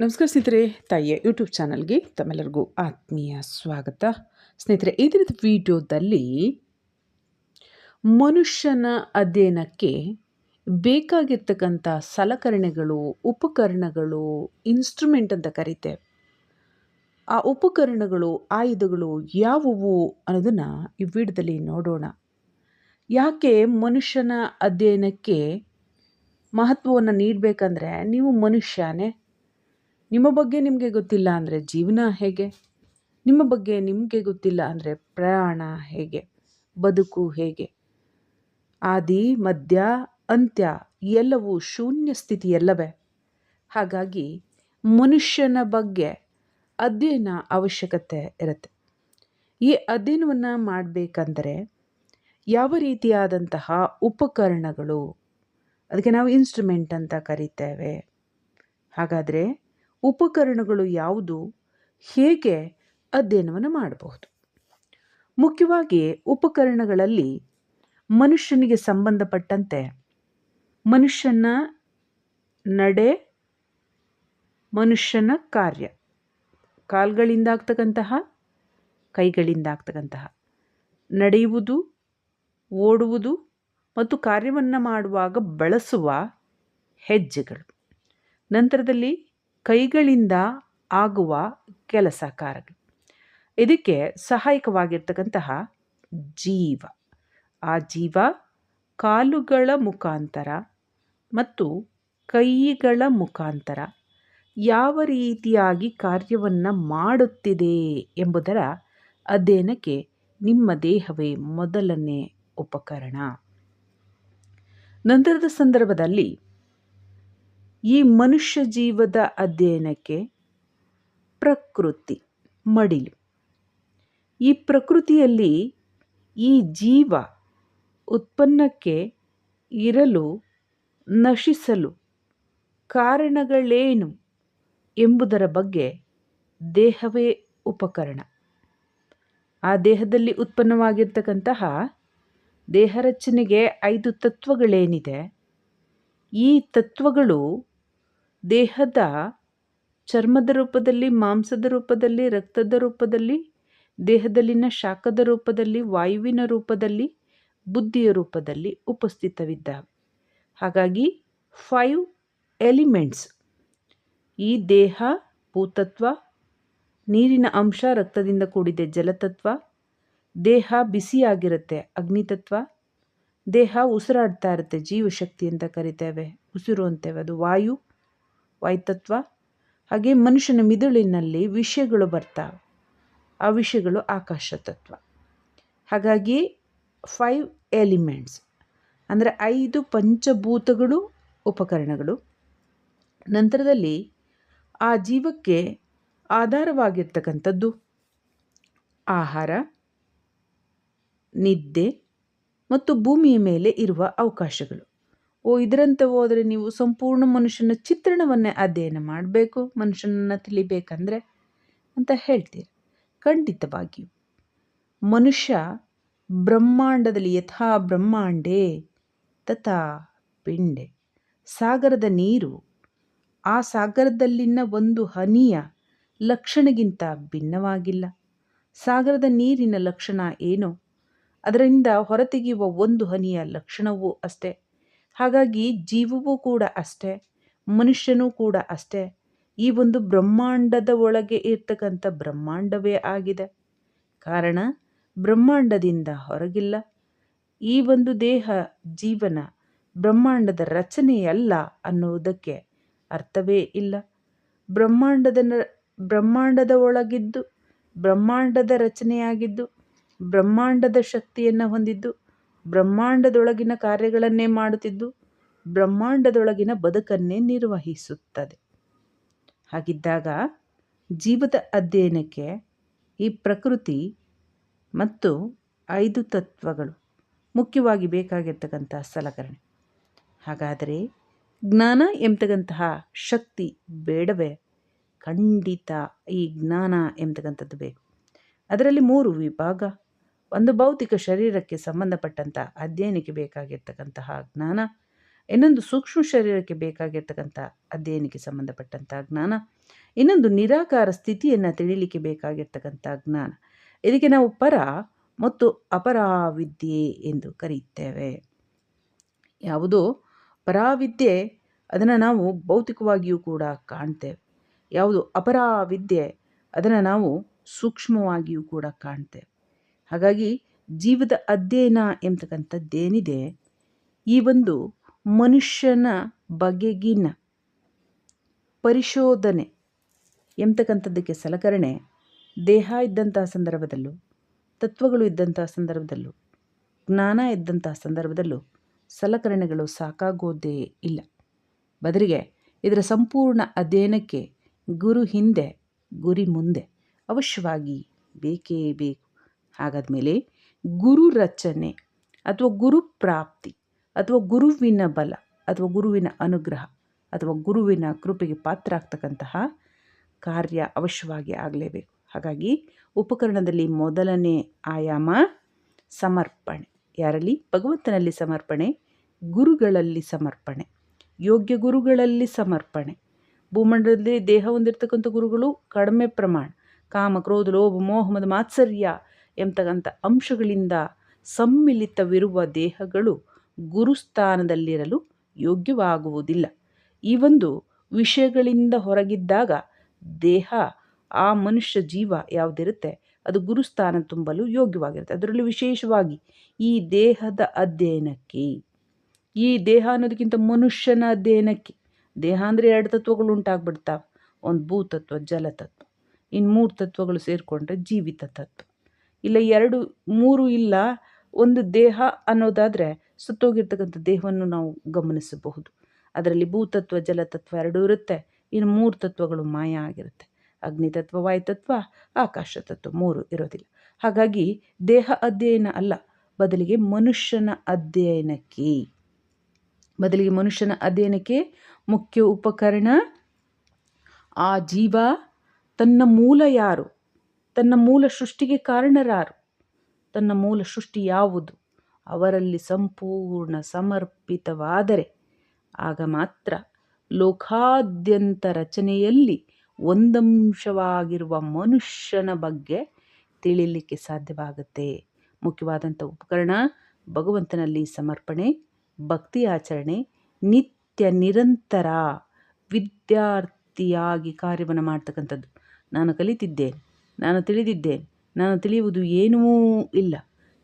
ನಮಸ್ಕಾರ ಸ್ನೇಹಿತರೆ, ತಾಯಿಯ ಯೂಟ್ಯೂಬ್ ಚಾನಲ್ಗೆ ತಮ್ಮೆಲ್ಲರಿಗೂ ಆತ್ಮೀಯ ಸ್ವಾಗತ. ಸ್ನೇಹಿತರೆ, ಈ ದಿನದ ವಿಡಿಯೋದಲ್ಲಿ ಮನುಷ್ಯನ ಅಧ್ಯಯನಕ್ಕೆ ಬೇಕಾಗಿರ್ತಕ್ಕಂಥ ಸಲಕರಣೆಗಳು, ಉಪಕರಣಗಳು ಇನ್ಸ್ಟ್ರೂಮೆಂಟ್ ಅಂತ ಕರೀತೆ. ಆ ಉಪಕರಣಗಳು, ಆಯುಧಗಳು ಯಾವುವು ಅನ್ನೋದನ್ನು ಈ ವಿಡಿಯೋದಲ್ಲಿ ನೋಡೋಣ. ಯಾಕೆ ಮನುಷ್ಯನ ಅಧ್ಯಯನಕ್ಕೆ ಮಹತ್ವವನ್ನು ನೀಡಬೇಕಂದ್ರೆ, ನೀವು ಮನುಷ್ಯನೇ. ನಿಮ್ಮ ಬಗ್ಗೆ ನಿಮಗೆ ಗೊತ್ತಿಲ್ಲ ಅಂದರೆ ಜೀವನ ಹೇಗೆ? ನಿಮ್ಮ ಬಗ್ಗೆ ನಿಮಗೆ ಗೊತ್ತಿಲ್ಲ ಅಂದರೆ ಪ್ರಯಾಣ ಹೇಗೆ? ಬದುಕು ಹೇಗೆ? ಆದಿ, ಮಧ್ಯ, ಅಂತ್ಯ ಎಲ್ಲವೂ ಶೂನ್ಯ ಸ್ಥಿತಿಯಲ್ಲವೇ? ಹಾಗಾಗಿ ಮನುಷ್ಯನ ಬಗ್ಗೆ ಅಧ್ಯಯನ ಅವಶ್ಯಕತೆ ಇರುತ್ತೆ. ಈ ಅಧ್ಯಯನವನ್ನು ಮಾಡಬೇಕಂದರೆ ಯಾವ ರೀತಿಯಾದಂತಹ ಉಪಕರಣಗಳು, ಅದಕ್ಕೆ ನಾವು ಇನ್ಸ್ಟ್ರೂಮೆಂಟ್ ಅಂತ ಕರಿತೇವೆ. ಹಾಗಾದರೆ ಉಪಕರಣಗಳು ಯಾವುದು? ಹೇಗೆ ಅಧ್ಯಯನವನ್ನು ಮಾಡಬಹುದು? ಮುಖ್ಯವಾಗಿ ಉಪಕರಣಗಳಲ್ಲಿ ಮನುಷ್ಯನಿಗೆ ಸಂಬಂಧಪಟ್ಟಂತೆ ಮನುಷ್ಯನ ನಡೆ, ಮನುಷ್ಯನ ಕಾರ್ಯ, ಕಾಲ್ಗಳಿಂದ ಕೈಗಳಿಂದಾಗ್ತಕ್ಕಂತಹ ನಡೆಯುವುದು, ಓಡುವುದು ಮತ್ತು ಕಾರ್ಯವನ್ನು ಮಾಡುವಾಗ ಬಳಸುವ ಹೆಜ್ಜೆಗಳು. ನಂತರದಲ್ಲಿ ಕೈಗಳಿಂದ ಆಗುವ ಕೆಲಸ ಕಾರ್ಯ. ಇದಕ್ಕೆ ಸಹಾಯಕವಾಗಿರ್ತಕ್ಕಂತಹ ಜೀವ. ಆ ಜೀವ ಕಾಲುಗಳ ಮುಖಾಂತರ ಮತ್ತು ಕೈಗಳ ಮುಖಾಂತರ ಯಾವ ರೀತಿಯಾಗಿ ಕಾರ್ಯವನ್ನು ಮಾಡುತ್ತಿದೆ ಎಂಬುದರ ಅಧ್ಯಯನಕ್ಕೆ ನಿಮ್ಮ ದೇಹವೇ ಮೊದಲನೇ ಉಪಕರಣ. ನಂತರದ ಸಂದರ್ಭದಲ್ಲಿ ಈ ಮನುಷ್ಯ ಜೀವದ ಅಧ್ಯಯನಕ್ಕೆ ಪ್ರಕೃತಿ ಮಡಿಲು. ಈ ಪ್ರಕೃತಿಯಲ್ಲಿ ಈ ಜೀವ ಉತ್ಪನ್ನಕ್ಕೆ ಇರಲು, ನಶಿಸಲು ಕಾರಣಗಳೇನು ಎಂಬುದರ ಬಗ್ಗೆ ದೇಹವೇ ಉಪಕರಣ. ಆ ದೇಹದಲ್ಲಿ ಉತ್ಪನ್ನವಾಗಿರ್ತಕ್ಕಂತಹ ದೇಹ ರಚನೆಗೆ ಐದು ತತ್ವಗಳೇನಿದೆ. ಈ ತತ್ವಗಳು ದೇಹದ ಚರ್ಮದ ರೂಪದಲ್ಲಿ, ಮಾಂಸದ ರೂಪದಲ್ಲಿ, ರಕ್ತದ ರೂಪದಲ್ಲಿ, ದೇಹದಲ್ಲಿನ ಶಾಖದ ರೂಪದಲ್ಲಿ, ವಾಯುವಿನ ರೂಪದಲ್ಲಿ, ಬುದ್ಧಿಯ ರೂಪದಲ್ಲಿ ಉಪಸ್ಥಿತವಿದ್ದಾವೆ. ಹಾಗಾಗಿ ಫೈವ್ ಎಲಿಮೆಂಟ್ಸ್ ಈ ದೇಹ, ಭೂತತ್ವ, ನೀರಿನ ಅಂಶ, ರಕ್ತದಿಂದ ಕೂಡಿದೆ ಜಲತತ್ವ, ದೇಹ ಬಿಸಿಯಾಗಿರುತ್ತೆ ಅಗ್ನಿತತ್ವ, ದೇಹ ಉಸಿರಾಡ್ತಾ ಇರುತ್ತೆ ಜೀವಶಕ್ತಿ ಅಂತ ಕರಿತೇವೆ, ಉಸಿರು ಅಂತೇವೆ, ಅದು ವಾಯು. ವಾಯುತತ್ವ ಹಾಗೆ ಮನುಷ್ಯನ ಮಿದುಳಿನಲ್ಲಿ ವಿಷಯಗಳು ಬರ್ತಾವೆ ಆ ವಿಷಯಗಳು ಆಕಾಶ ತತ್ವ. ಹಾಗಾಗಿ ಫೈವ್ ಎಲಿಮೆಂಟ್ಸ್ ಅಂದರೆ ಐದು ಪಂಚಭೂತಗಳು, ಉಪಕರಣಗಳು. ನಂತರದಲ್ಲಿ ಆ ಜೀವಕ್ಕೆ ಆಧಾರವಾಗಿರ್ತಕ್ಕಂಥದ್ದು ಆಹಾರ, ನಿದ್ದೆ ಮತ್ತು ಭೂಮಿಯ ಮೇಲೆ ಇರುವ ಅವಕಾಶಗಳು. ಓ, ಇದರಂತೆ ಹೋದರೆ ನೀವು ಸಂಪೂರ್ಣ ಮನುಷ್ಯನ ಚಿತ್ರಣವನ್ನೇ ಅಧ್ಯಯನ ಮಾಡಬೇಕು, ಮನುಷ್ಯನನ್ನು ತಿಳಿಬೇಕಂದ್ರೆ ಅಂತ ಹೇಳ್ತೀರಿ. ಖಂಡಿತವಾಗಿಯೂ. ಮನುಷ್ಯ ಬ್ರಹ್ಮಾಂಡದಲ್ಲಿ ಯಥಾ ಬ್ರಹ್ಮಾಂಡೇ, ತಥಾ ಪಿಂಡೆ. ಸಾಗರದ ನೀರು ಆ ಸಾಗರದಲ್ಲಿನ ಒಂದು ಹನಿಯ ಲಕ್ಷಣಗಿಂತ ಭಿನ್ನವಾಗಿಲ್ಲ. ಸಾಗರದ ನೀರಿನ ಲಕ್ಷಣ ಏನು, ಅದರಿಂದ ಹೊರತೆಗೆಯುವ ಒಂದು ಹನಿಯ ಲಕ್ಷಣವೂ ಅಷ್ಟೇ. ಹಾಗಾಗಿ ಜೀವವೂ ಕೂಡ ಅಷ್ಟೇ, ಮನುಷ್ಯನೂ ಕೂಡ ಅಷ್ಟೇ. ಈ ಒಂದು ಬ್ರಹ್ಮಾಂಡದ ಒಳಗೆ ಇರ್ತಕ್ಕಂಥ ಬ್ರಹ್ಮಾಂಡವೇ ಆಗಿದೆ. ಕಾರಣ, ಬ್ರಹ್ಮಾಂಡದಿಂದ ಹೊರಗಿಲ್ಲ. ಈ ಒಂದು ದೇಹ ಜೀವನ ಬ್ರಹ್ಮಾಂಡದ ರಚನೆಯಲ್ಲ ಅನ್ನುವುದಕ್ಕೆ ಅರ್ಥವೇ ಇಲ್ಲ. ಬ್ರಹ್ಮಾಂಡದ ಬ್ರಹ್ಮಾಂಡದ ಒಳಗಿದ್ದು, ಬ್ರಹ್ಮಾಂಡದ ರಚನೆಯಾಗಿದ್ದು, ಬ್ರಹ್ಮಾಂಡದ ಶಕ್ತಿಯನ್ನು ಹೊಂದಿದ್ದು ಬ್ರಹ್ಮಾಂಡದೊಳಗಿನ ಕಾರ್ಯಗಳನ್ನೇ ಮಾಡುತ್ತಿದ್ದು ಬ್ರಹ್ಮಾಂಡದೊಳಗಿನ ಬದುಕನ್ನೇ ನಿರ್ವಹಿಸುತ್ತದೆ. ಹಾಗಿದ್ದಾಗ ಜೀವದ ಅಧ್ಯಯನಕ್ಕೆ ಈ ಪ್ರಕೃತಿ ಮತ್ತು ಐದು ತತ್ವಗಳು ಮುಖ್ಯವಾಗಿ ಬೇಕಾಗಿರ್ತಕ್ಕಂತಹ ಸಲಕರಣೆ. ಹಾಗಾದರೆ ಜ್ಞಾನ ಎಂಬತಕ್ಕಂತಹ ಶಕ್ತಿ ಬೇಡವೇ? ಖಂಡಿತ ಈ ಜ್ಞಾನ ಎಂಬತಕ್ಕಂಥದ್ದು ಬೇಕು. ಅದರಲ್ಲಿ ಮೂರು ವಿಭಾಗ. ಒಂದು ಭೌತಿಕ ಶರೀರಕ್ಕೆ ಸಂಬಂಧಪಟ್ಟಂಥ ಅಧ್ಯಯನಕ್ಕೆ ಬೇಕಾಗಿರ್ತಕ್ಕಂತಹ ಜ್ಞಾನ, ಇನ್ನೊಂದು ಸೂಕ್ಷ್ಮ ಶರೀರಕ್ಕೆ ಬೇಕಾಗಿರ್ತಕ್ಕಂಥ ಅಧ್ಯಯನಕ್ಕೆ ಸಂಬಂಧಪಟ್ಟಂಥ ಜ್ಞಾನ, ಇನ್ನೊಂದು ನಿರಾಕಾರ ಸ್ಥಿತಿಯನ್ನು ತಿಳಿಲಿಕ್ಕೆ ಬೇಕಾಗಿರ್ತಕ್ಕಂಥ ಜ್ಞಾನ. ಇದಕ್ಕೆ ನಾವು ಪರ ಮತ್ತು ಅಪರಾವಿದ್ಯೆ ಎಂದು ಕರೆಯುತ್ತೇವೆ. ಯಾವುದು? ಪರಾವಿದ್ಯೆ, ಅದನ್ನು ನಾವು ಭೌತಿಕವಾಗಿಯೂ ಕೂಡ ಕಾಣ್ತೇವೆ. ಯಾವುದು? ಅಪರಾವಿದ್ಯೆ, ಅದನ್ನು ನಾವು ಸೂಕ್ಷ್ಮವಾಗಿಯೂ ಕೂಡ ಕಾಣ್ತೇವೆ. ಹಾಗಾಗಿ ಜೀವದ ಅಧ್ಯಯನ ಎಂಬತಕ್ಕಂಥದ್ದೇನಿದೆ ಈ ಒಂದು ಮನುಷ್ಯನ ಬಗೆಗಿನ ಪರಿಶೋಧನೆ ಎಂಬತಕ್ಕಂಥದ್ದಕ್ಕೆ ಸಲಕರಣೆ, ದೇಹ ಇದ್ದಂತಹ ಸಂದರ್ಭದಲ್ಲೂ, ತತ್ವಗಳು ಇದ್ದಂತಹ ಸಂದರ್ಭದಲ್ಲೂ, ಜ್ಞಾನ ಇದ್ದಂತಹ ಸಂದರ್ಭದಲ್ಲೂ ಸಲಕರಣೆಗಳು ಸಾಕಾಗೋದೇ ಇಲ್ಲ. ಬದಲಿಗೆ ಇದರ ಸಂಪೂರ್ಣ ಅಧ್ಯಯನಕ್ಕೆ ಗುರು ಹಿಂದೆ, ಗುರಿ ಮುಂದೆ ಅವಶ್ಯವಾಗಿ ಬೇಕೇ ಬೇಕು. ಹಾಗಾದಮೇಲೆ ಗುರು ರಚನೆ ಅಥವಾ ಗುರು ಪ್ರಾಪ್ತಿ ಅಥವಾ ಗುರುವಿನ ಬಲ ಅಥವಾ ಗುರುವಿನ ಅನುಗ್ರಹ ಅಥವಾ ಗುರುವಿನ ಕೃಪೆಗೆ ಪಾತ್ರ ಆಗ್ತಕ್ಕಂತಹ ಕಾರ್ಯ ಅವಶ್ಯವಾಗಿ ಆಗಲೇಬೇಕು. ಹಾಗಾಗಿ ಉಪಕರಣದಲ್ಲಿ ಮೊದಲನೇ ಆಯಾಮ ಸಮರ್ಪಣೆ. ಯಾರಲ್ಲಿ? ಭಗವಂತನಲ್ಲಿ ಸಮರ್ಪಣೆ, ಗುರುಗಳಲ್ಲಿ ಸಮರ್ಪಣೆ, ಯೋಗ್ಯ ಗುರುಗಳಲ್ಲಿ ಸಮರ್ಪಣೆ. ಭೂಮಂಡಲದಲ್ಲಿ ದೇಹ ಹೊಂದಿರತಕ್ಕಂಥ ಗುರುಗಳು ಕಡಿಮೆ ಪ್ರಮಾಣ, ಕಾಮ, ಕ್ರೋಧ, ಲೋಭ, ಮೋಹ ಮಾತ್ಸರ್ಯ ಎಂಬತಕ್ಕಂಥ ಅಂಶಗಳಿಂದ ಸಮ್ಮಿಲಿತವಿರುವ ದೇಹಗಳು ಗುರುಸ್ಥಾನದಲ್ಲಿರಲು ಯೋಗ್ಯವಾಗುವುದಿಲ್ಲ. ಈ ಒಂದು ವಿಷಯಗಳಿಂದ ಹೊರಗಿದ್ದಾಗ ದೇಹ, ಆ ಮನುಷ್ಯ ಜೀವ ಯಾವುದಿರುತ್ತೆ, ಅದು ಗುರುಸ್ಥಾನ ತುಂಬಲು ಯೋಗ್ಯವಾಗಿರುತ್ತೆ. ಅದರಲ್ಲೂ ವಿಶೇಷವಾಗಿ ಈ ದೇಹದ ಅಧ್ಯಯನಕ್ಕೆ, ಈ ದೇಹ ಅನ್ನೋದಕ್ಕಿಂತ ಮನುಷ್ಯನ ಅಧ್ಯಯನಕ್ಕೆ, ದೇಹ ಅಂದರೆ ಎರಡು ತತ್ವಗಳು ಉಂಟಾಗ್ಬಿಡ್ತಾವೆ. ಒಂದು ಭೂತತ್ವ, ಜಲತತ್ವ, ಇನ್ನು ಮೂರು ತತ್ವಗಳು ಸೇರಿಕೊಂಡ್ರೆ ಜೀವಿತ ತತ್ವ. ಇಲ್ಲ ಎರಡು, ಮೂರು ಇಲ್ಲ, ಒಂದು ದೇಹ ಅನ್ನೋದಾದರೆ ಸುತ್ತೋಗಿರ್ತಕ್ಕಂಥ ದೇಹವನ್ನು ನಾವು ಗಮನಿಸಬಹುದು. ಅದರಲ್ಲಿ ಭೂತತ್ವ, ಜಲತತ್ವ ಎರಡೂ ಇರುತ್ತೆ. ಇನ್ನು ಮೂರು ತತ್ವಗಳು ಮಾಯ ಆಗಿರುತ್ತೆ. ಅಗ್ನಿತತ್ವ ವಾಯುತತ್ವ ಆಕಾಶ ತತ್ವ ಮೂರು ಇರೋದಿಲ್ಲ. ಹಾಗಾಗಿ ದೇಹ ಅಧ್ಯಯನ ಅಲ್ಲ, ಬದಲಿಗೆ ಮನುಷ್ಯನ ಅಧ್ಯಯನಕ್ಕೆ. ಬದಲಿಗೆ ಮನುಷ್ಯನ ಅಧ್ಯಯನಕ್ಕೆ ಮುಖ್ಯ ಉಪಕರಣ ಆ ಜೀವ, ತನ್ನ ಮೂಲ ಯಾರು? ತನ್ನ ಮೂಲ ಸೃಷ್ಟಿಗೆ ಕಾರಣರಾರು. ತನ್ನ ಮೂಲ ಸೃಷ್ಟಿ ಯಾವುದು? ಅವರಲ್ಲಿ ಸಂಪೂರ್ಣ ಸಮರ್ಪಿತವಾದರೆ ಆಗ ಮಾತ್ರ ಲೋಕಾದ್ಯಂತ ರಚನೆಯಲ್ಲಿ ಒಂದಂಶವಾಗಿರುವ ಮನುಷ್ಯನ ಬಗ್ಗೆ ತಿಳಿಲಿಕ್ಕೆ ಸಾಧ್ಯವಾಗುತ್ತೆ. ಮುಖ್ಯವಾದಂಥ ಉಪಕರಣ ಭಗವಂತನಲ್ಲಿ ಸಮರ್ಪಣೆ, ಭಕ್ತಿ ಆಚರಣೆ, ನಿತ್ಯ ನಿರಂತರ ವಿದ್ಯಾರ್ಥಿಯಾಗಿ ಕಾರ್ಯವನ್ನು ಮಾಡ್ತಕ್ಕಂಥದ್ದು. ನಾನು ಕಲಿತಿದ್ದೇನೆ. ನಾನು ತಿಳಿದಿದ್ದೇನೆ ನಾನು ತಿಳಿಯುವುದು ಏನೂ ಇಲ್ಲ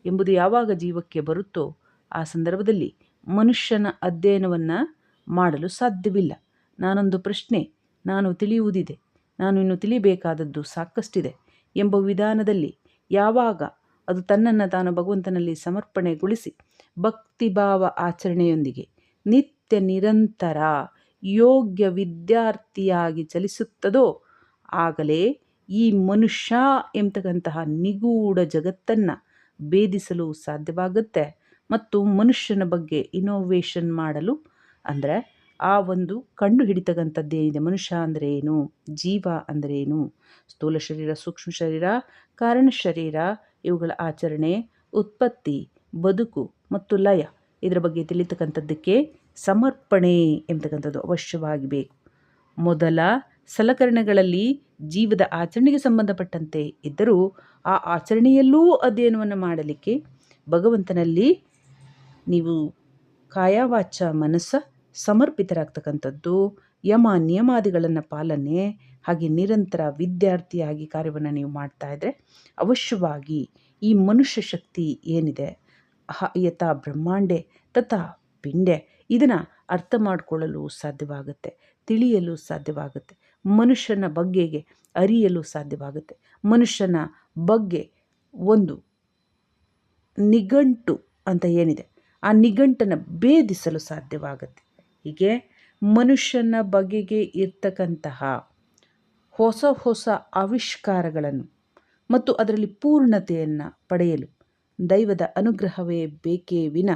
ಎಂಬುದು ಯಾವಾಗ ಜೀವಕ್ಕೆ ಬರುತ್ತೋ ಆ ಸಂದರ್ಭದಲ್ಲಿ ಮನುಷ್ಯನ ಅಧ್ಯಯನವನ್ನು ಮಾಡಲು ಸಾಧ್ಯವಿಲ್ಲ. ನಾನೊಂದು ಪ್ರಶ್ನೆ, ನಾನು ತಿಳಿಯುವುದಿದೆ, ನಾನು ಇನ್ನು ತಿಳಿಬೇಕಾದದ್ದು ಸಾಕಷ್ಟಿದೆ ಎಂಬ ವಿಧಾನದಲ್ಲಿ ಯಾವಾಗ ಅದು ತನ್ನನ್ನು ತಾನು ಭಗವಂತನಲ್ಲಿ ಸಮರ್ಪಣೆಗೊಳಿಸಿ ಭಕ್ತಿಭಾವ ಆಚರಣೆಯೊಂದಿಗೆ ನಿತ್ಯ ನಿರಂತರ ಯೋಗ್ಯ ವಿದ್ಯಾರ್ಥಿಯಾಗಿ ಚಲಿಸುತ್ತದೋ ಆಗಲೇ ಈ ಮನುಷ್ಯ ಎಂಬತಕ್ಕಂತಹ ನಿಗೂಢ ಜಗತ್ತನ್ನು ಭೇದಿಸಲು ಸಾಧ್ಯವಾಗುತ್ತೆ ಮತ್ತು ಮನುಷ್ಯನ ಬಗ್ಗೆ ಇನೋವೇಷನ್ ಮಾಡಲು ಅಂದರೆ ಆ ಒಂದು ಕಂಡು ಹಿಡಿತಕ್ಕಂಥದ್ದೇನಿದೆ ಮನುಷ್ಯ ಅಂದರೆ ಏನು? ಜೀವ ಅಂದರೆ ಏನು? ಸ್ಥೂಲ ಶರೀರ, ಸೂಕ್ಷ್ಮ ಶರೀರ, ಕಾರಣ ಶರೀರ, ಇವುಗಳ ಆಚರಣೆ, ಉತ್ಪತ್ತಿ, ಬದುಕು ಮತ್ತು ಲಯ ಇದರ ಬಗ್ಗೆ ತಿಳಿತಕ್ಕಂಥದ್ದಕ್ಕೆ ಸಮರ್ಪಣೆ ಎಂಬತಕ್ಕಂಥದ್ದು ಅವಶ್ಯವಾಗಿ ಬೇಕು ಮೊದಲ ಸಲಕರಣೆಗಳಲ್ಲಿ ಜೀವದ ಆಚರಣೆಗೆ ಸಂಬಂಧಪಟ್ಟಂತೆ ಇದ್ದರೂ ಆ ಆಚರಣೆಯಲ್ಲೂ ಅಧ್ಯಯನವನ್ನು ಮಾಡಲಿಕ್ಕೆ ಭಗವಂತನಲ್ಲಿ ನೀವು ಕಾಯವಾಚ ಮನಸ್ಸ ಸಮರ್ಪಿತರಾಗ್ತಕ್ಕಂಥದ್ದು, ಯಮ ನಿಯಮಾದಿಗಳನ್ನು ಪಾಲನೆ, ಹಾಗೆ ನಿರಂತರ ವಿದ್ಯಾರ್ಥಿಯಾಗಿ ಕಾರ್ಯವನ್ನು ನೀವು ಮಾಡ್ತಾ ಇದ್ದರೆ ಅವಶ್ಯವಾಗಿ ಈ ಮನುಷ್ಯ ಶಕ್ತಿ ಏನಿದೆ ಯಥಾ ಬ್ರಹ್ಮಾಂಡೆ ತಥಾ ಪಿಂಡೆ ಇದನ್ನು ಅರ್ಥ ಮಾಡಿಕೊಳ್ಳಲು ಸಾಧ್ಯವಾಗುತ್ತೆ. ತಿಳಿಯಲು ಸಾಧ್ಯವಾಗುತ್ತೆ. ಮನುಷ್ಯನ ಬಗ್ಗೆಗೆ ಅರಿಯಲು ಸಾಧ್ಯವಾಗುತ್ತೆ. ಮನುಷ್ಯನ ಬಗ್ಗೆ ಒಂದು ನಿಘಂಟು ಅಂತ ಏನಿದೆ, ಆ ನಿಘಂಟನ್ನು ಭೇದಿಸಲು ಸಾಧ್ಯವಾಗುತ್ತೆ. ಹೀಗೆ ಮನುಷ್ಯನ ಬಗೆಗೆ ಇರ್ತಕ್ಕಂತಹ ಹೊಸ ಹೊಸ ಆವಿಷ್ಕಾರಗಳನ್ನು ಮತ್ತು ಅದರಲ್ಲಿ ಪೂರ್ಣತೆಯನ್ನು ಪಡೆಯಲು ದೈವದ ಅನುಗ್ರಹವೇ ಬೇಕೇ ವಿನ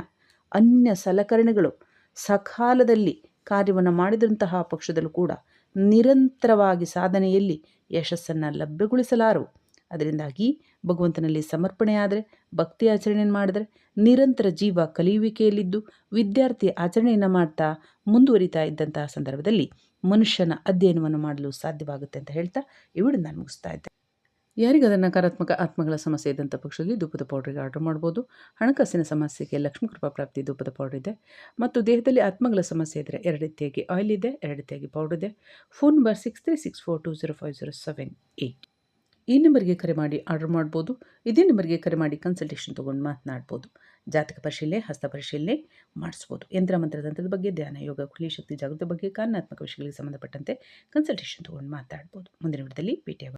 ಅನ್ಯ ಸಲಕರಣೆಗಳು ಸಕಾಲದಲ್ಲಿ ಕಾರ್ಯವನ್ನು ಮಾಡಿದಂತಹ ಪಕ್ಷದಲ್ಲೂ ಕೂಡ ನಿರಂತರವಾಗಿ ಸಾಧನೆಯಲ್ಲಿ ಯಶಸ್ಸನ್ನು ಲಭ್ಯಗೊಳಿಸಲಾರು. ಅದರಿಂದಾಗಿ ಭಗವಂತನಲ್ಲಿ ಸಮರ್ಪಣೆ ಆದರೆ ಭಕ್ತಿ ಆಚರಣೆಯನ್ನು ಮಾಡಿದರೆ, ನಿರಂತರ ಜೀವ ಕಲಿಯುವಿಕೆಯಲ್ಲಿದ್ದು ವಿದ್ಯಾರ್ಥಿ ಆಚರಣೆಯನ್ನು ಮಾಡ್ತಾ ಮುಂದುವರಿತಾ ಇದ್ದಂತಹ ಸಂದರ್ಭದಲ್ಲಿ ಮನುಷ್ಯನ ಅಧ್ಯಯನವನ್ನು ಮಾಡಲು ಸಾಧ್ಯವಾಗುತ್ತೆ ಅಂತ ಹೇಳ್ತಾ ವಿಡಿಯೋ ನಾನು ಮುಗಿಸ್ತಾ ಇದ್ದೆ ಯಾರಿಗಾದ ನಕಾರಾತ್ಮಕ ಆತ್ಮಗಳ ಸಮಸ್ಯೆ ಇದ್ದಂಥ ಪಕ್ಷದಲ್ಲಿ ಧೂಪದ ಪೌಡ್ರಿಗೆ ಆರ್ಡರ್ ಮಾಡ್ಬೋದು. ಹಣಕಾಸಿನ ಸಮಸ್ಯೆಗೆ ಲಕ್ಷ್ಮೀ ಕೃಪಾ ಪ್ರಾಪ್ತಿ ಧೂಪದ ಪೌಡರ್ ಇದೆ. ಮತ್ತು ದೇಹದಲ್ಲಿ ಆತ್ಮಗಳ ಸಮಸ್ಯೆ ಇದ್ದರೆ ಎರಡು ಆಯಿಲ್ ಇದೆ, ಎರಡು ರೀತಿಯಾಗಿ ಪೌಡರ್ ಇದೆ. Phone number six three six four two zero five zero seven eight ಈ ನಂಬರ್ಗೆ ಕರೆ ಮಾಡಿ ಆರ್ಡರ್ ಮಾಡ್ಬೋದು. ಇದೇ ನಂಬರ್ಗೆ ಕರೆ ಮಾಡಿ ಕನ್ಸಲ್ಟೇಷನ್ ತೊಗೊಂಡು ಮಾತನಾಡ್ಬೋದು. ಜಾತಕ ಪರಿಶೀಲನೆ, ಹಸ್ತ ಪರಿಶೀಲನೆ ಮಾಡಿಸ್ಬೋದು. ಯಂತ್ರ ಮಂತ್ರತಂತ್ರದ ಬಗ್ಗೆ, ಧ್ಯಾನ, ಯೋಗ, ಕುಲಿ ಶಕ್ತಿ, ಜಾಗೃತಿ ಬಗ್ಗೆ ಕಾರಣಾತ್ಮಕ ವಿಷಯಗಳಿಗೆ ಸಂಬಂಧಪಟ್ಟಂತೆ ಕನ್ಸಲ್ಟೇಷನ್ ತೊಗೊಂಡು ಮಾತಾಡ್ಬೋದು ಮುಂದಿನ ವಿಡದಲ್ಲಿ ಭೇಟಿಯಾಗ